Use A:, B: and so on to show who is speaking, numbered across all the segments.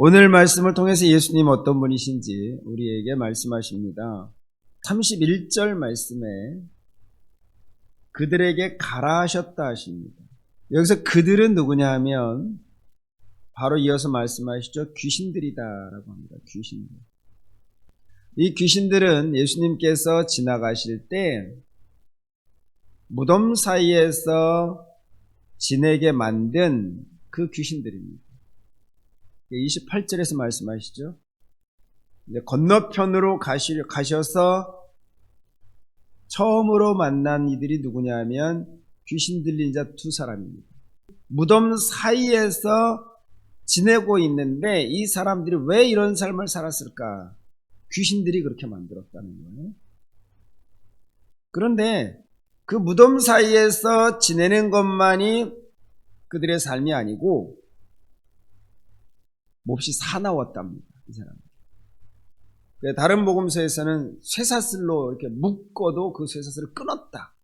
A: 오늘 말씀을 통해서 예수님 어떤 분이신지 우리에게 말씀하십니다. 31절 말씀에 그들에게 가라 하셨다 하십니다. 여기서 그들은 누구냐 하면 바로 이어서 말씀하시죠. 귀신들이다라고 합니다. 귀신들. 이 귀신들은 예수님께서 지나가실 때 무덤 사이에서 지내게 만든 그 귀신들입니다. 28절에서 말씀하시죠. 이제 건너편으로 가시, 가셔서 처음으로 만난 이들이 누구냐 하면 귀신 들린 자 두 사람입니다. 무덤 사이에서 지내고 있는데 이 사람들이 왜 이런 삶을 살았을까? 귀신들이 그렇게 만들었다는 거예요. 그런데 그 무덤 사이에서 지내는 것만이 그들의 삶이 아니고 몹시 사나웠답니다. 이 사람. 다른 복음서에서는 쇠사슬로 이렇게 묶어도 그 쇠사슬을 끊었다.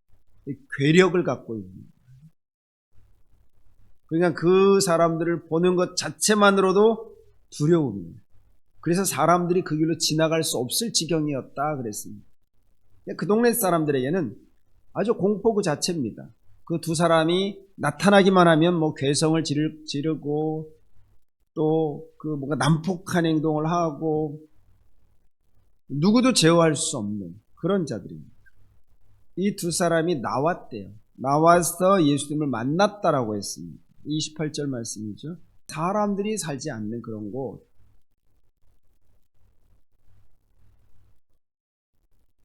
A: 괴력을 갖고 있는. 그냥 그 사람들을 보는 것 자체만으로도 두려움이에요. 그래서 사람들이 그 길로 지나갈 수 없을 지경이었다 그랬습니다. 그 동네 사람들에게는 아주 공포 그 자체입니다. 그 두 사람이 나타나기만 하면 뭐 괴성을 지르, 지르고 또 그 뭔가 난폭한 행동을 하고 누구도 제어할 수 없는 그런 자들입니다. 이 두 사람이 나왔대요. 나와서 예수님을 만났다라고 했습니다. 28절 말씀이죠. 사람들이 살지 않는 그런 곳.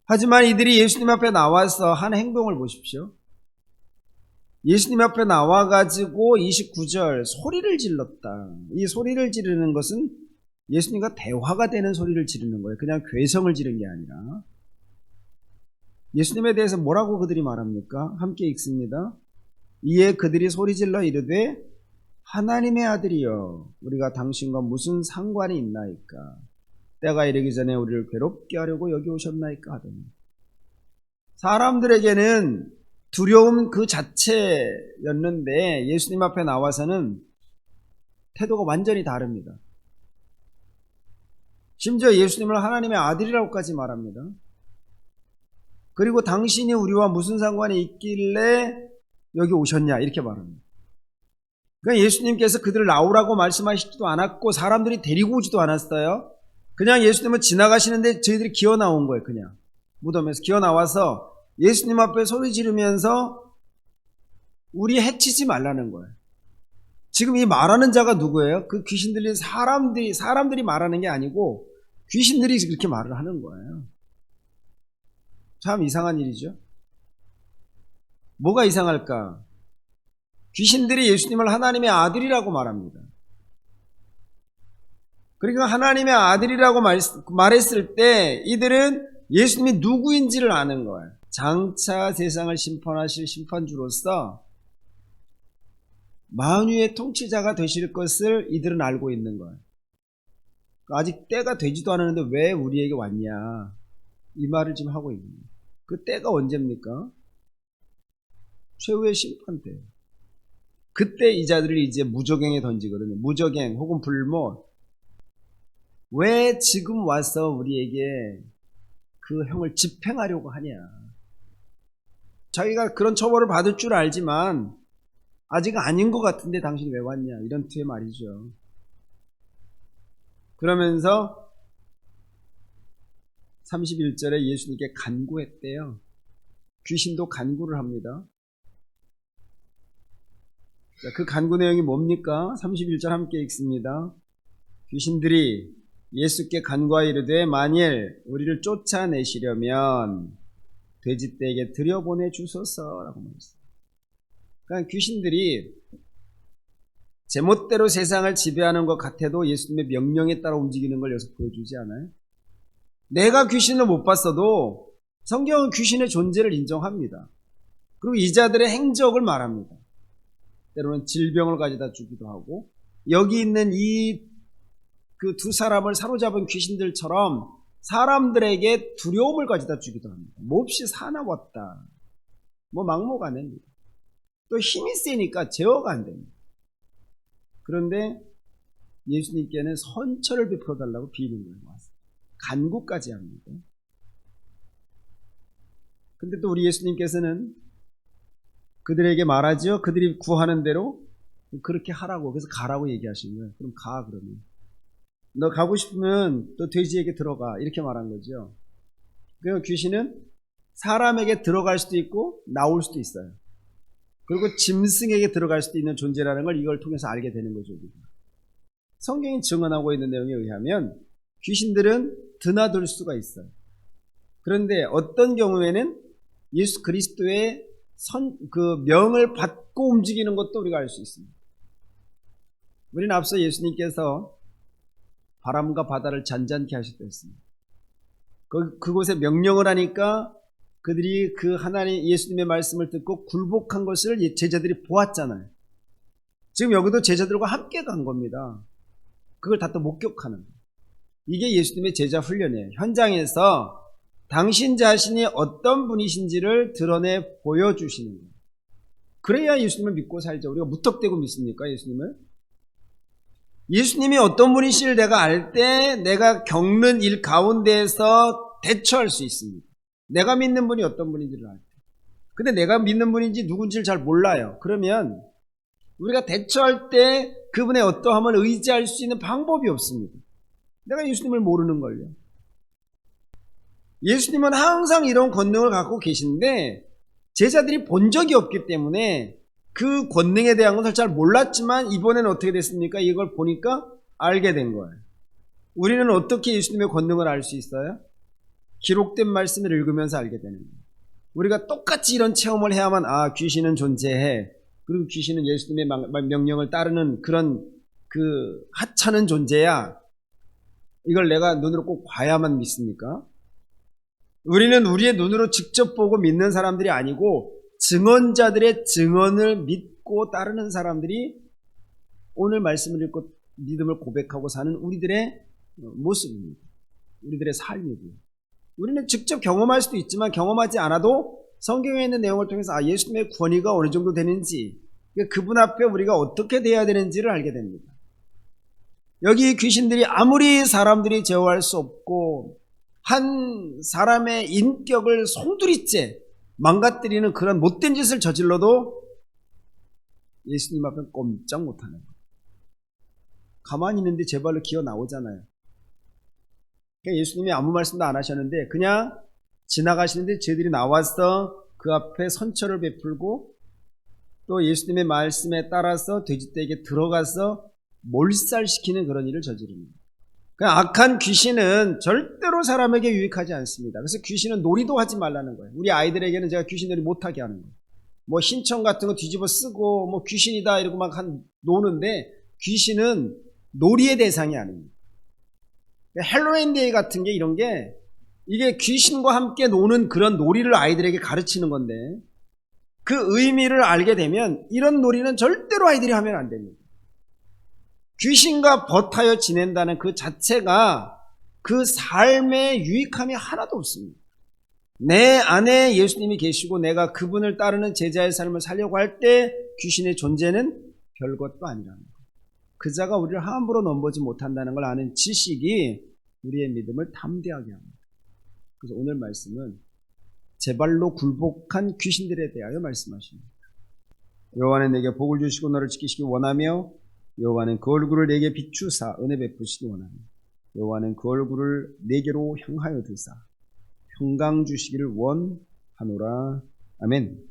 A: 하지만 이들이 예수님 앞에 나와서 한 행동을 보십시오. 예수님 앞에 나와가지고 29절 소리를 질렀다. 이 소리를 지르는 것은 예수님과 대화가 되는 소리를 지르는 거예요. 그냥 괴성을 지른 게 아니라. 예수님에 대해서 뭐라고 그들이 말합니까? 함께 읽습니다. 이에 그들이 소리질러 이르되 하나님의 아들이여 우리가 당신과 무슨 상관이 있나이까 때가 이르기 전에 우리를 괴롭게 하려고 여기 오셨나이까 하더니 사람들에게는 두려움 그 자체였는데 예수님 앞에 나와서는 태도가 완전히 다릅니다. 심지어 예수님을 하나님의 아들이라고까지 말합니다. 그리고 당신이 우리와 무슨 상관이 있길래 여기 오셨냐 이렇게 말합니다. 그러니까 예수님께서 그들을 나오라고 말씀하시지도 않았고 사람들이 데리고 오지도 않았어요. 그냥 예수님은 지나가시는데 저희들이 기어 나온 거예요. 그냥 무덤에서 기어 나와서 예수님 앞에 소리 지르면서 우리 해치지 말라는 거예요. 지금 이 말하는 자가 누구예요? 그 귀신 들린 사람들이 사람들이 말하는 게 아니고 귀신들이 그렇게 말을 하는 거예요. 참 이상한 일이죠. 뭐가 이상할까? 귀신들이 예수님을 하나님의 아들이라고 말합니다. 그러니까 하나님의 아들이라고 말, 말했을 때 이들은 예수님이 누구인지를 아는 거예요. 장차 세상을 심판하실 심판주로서 만유의 통치자가 되실 것을 이들은 알고 있는 거예요. 아직 때가 되지도 않았는데 왜 우리에게 왔냐 이 말을 지금 하고 있는 거예요. 그 때가 언제입니까? 최후의 심판 때. 그때 이 자들을 이제 무적행에 던지거든요. 무적행 혹은 불못. 왜 지금 와서 우리에게 그 형을 집행하려고 하냐. 자기가 그런 처벌을 받을 줄 알지만 아직 아닌 것 같은데 당신이 왜 왔냐. 이런 투의 말이죠. 그러면서 31절에 예수님께 간구했대요. 귀신도 간구를 합니다. 그 간구 내용이 뭡니까? 31절 함께 읽습니다. 귀신들이 예수께 간구하 이르되 만일 우리를 쫓아내시려면 돼지떼에게 들여보내 주소서라고 말했어요. 그러니까 귀신들이 제멋대로 세상을 지배하는 것 같아도 예수님의 명령에 따라 움직이는 걸 여기서 보여주지 않아요? 내가 귀신을 못 봤어도 성경은 귀신의 존재를 인정합니다. 그리고 이자들의 행적을 말합니다. 때로는 질병을 가져다 주기도 하고 여기 있는 이 그 두 사람을 사로잡은 귀신들처럼 사람들에게 두려움을 가져다 주기도 합니다. 몹시 사나웠다. 뭐 됩니다. 또 힘이 세니까 제어가 안 됩니다. 그런데 예수님께는 선처를 베풀어 달라고 거예요. 와서. 간구까지 합니다. 근데 또 우리 예수님께서는 그들에게 말하죠. 그들이 구하는 대로 그렇게 하라고. 그래서 가라고 얘기하신 거예요. 그럼 가, 그러면. 너 가고 싶으면 또 돼지에게 들어가. 이렇게 말한 거죠. 그 귀신은 사람에게 들어갈 수도 있고 나올 수도 있어요. 그리고 짐승에게 들어갈 수도 있는 존재라는 걸 이걸 통해서 알게 되는 거죠. 성경이 증언하고 있는 내용에 의하면 귀신들은 드나들 수가 있어요. 그런데 어떤 경우에는 예수 그리스도의 선, 그 명을 받고 움직이는 것도 우리가 알 수 있습니다. 우리는 앞서 예수님께서 바람과 바다를 잔잔케 하셨다 했습니다. 그, 그곳에 명령을 하니까 그들이 그 하나님 예수님의 말씀을 듣고 굴복한 것을 제자들이 보았잖아요. 지금 여기도 제자들과 함께 간 겁니다. 그걸 다 또 목격하는 거예요. 이게 예수님의 제자 훈련이에요. 현장에서 당신 자신이 어떤 분이신지를 드러내 보여주시는 거예요. 그래야 예수님을 믿고 살죠. 우리가 무턱대고 믿습니까? 예수님을? 예수님이 어떤 분이신지를 내가 알 때 내가 겪는 일 가운데에서 대처할 수 있습니다. 내가 믿는 분이 어떤 분인지를 알 때. 근데 내가 믿는 분인지 누군지를 잘 몰라요. 그러면 우리가 대처할 때 그분의 어떠함을 의지할 수 있는 방법이 없습니다. 내가 예수님을 모르는 걸요. 예수님은 항상 이런 권능을 갖고 계신데 제자들이 본 적이 없기 때문에 그 권능에 대한 것을 잘 몰랐지만 이번에는 어떻게 됐습니까? 이걸 보니까 알게 된 거예요. 우리는 어떻게 예수님의 권능을 알 수 있어요? 기록된 말씀을 읽으면서 알게 되는 거예요. 우리가 똑같이 이런 체험을 해야만 아 귀신은 존재해. 그리고 귀신은 예수님의 명령을 따르는 그런 그 하찮은 존재야. 이걸 내가 눈으로 꼭 봐야만 믿습니까? 우리는 우리의 눈으로 직접 보고 믿는 사람들이 아니고 증언자들의 증언을 믿고 따르는 사람들이 오늘 말씀을 읽고 믿음을 고백하고 사는 우리들의 모습입니다. 우리들의 삶이고요. 우리는 직접 경험할 수도 있지만 경험하지 않아도 성경에 있는 내용을 통해서 아, 예수님의 권위가 어느 정도 되는지 그분 앞에 우리가 어떻게 돼야 되는지를 알게 됩니다. 여기 귀신들이 아무리 사람들이 제어할 수 없고 한 사람의 인격을 송두리째 망가뜨리는 그런 못된 짓을 저질러도 예수님 앞에 꼼짝 못하는 거예요. 가만히 있는데 제 발로 기어 나오잖아요. 그러니까 예수님이 아무 말씀도 안 하셨는데 그냥 지나가시는데 저들이 나와서 그 앞에 선처를 베풀고 또 예수님의 말씀에 따라서 돼지떼에게 들어가서 몰살시키는 그런 일을 저지릅니다. 악한 귀신은 절대로 사람에게 유익하지 않습니다. 그래서 귀신은 놀이도 하지 말라는 거예요. 우리 아이들에게는 제가 귀신놀이 못하게 하는 거예요. 뭐 신청 같은 거 뒤집어 쓰고 뭐 귀신이다 이러고 막 한 노는데 귀신은 놀이의 대상이 아닙니다. 헬로윈 데이 같은 게 이런 게 이게 귀신과 함께 노는 그런 놀이를 아이들에게 가르치는 건데 그 의미를 알게 되면 이런 놀이는 절대로 아이들이 하면 안 됩니다. 귀신과 버타여 지낸다는 그 자체가 그 삶의 유익함이 하나도 없습니다. 내 안에 예수님이 계시고 내가 그분을 따르는 제자의 삶을 살려고 할 때 귀신의 존재는 별것도 아니라는 것. 그 자가 우리를 함부로 넘보지 못한다는 걸 아는 지식이 우리의 믿음을 담대하게 합니다. 그래서 오늘 말씀은 제발로 굴복한 귀신들에 대하여 말씀하십니다. 여호와는 내게 복을 주시고 너를 지키시기 원하며 여호와는 그 얼굴을 내게 비추사 은혜 베푸시기 원하며 여호와는 그 얼굴을 내게로 향하여 드사 평강 주시기를 원하노라 아멘.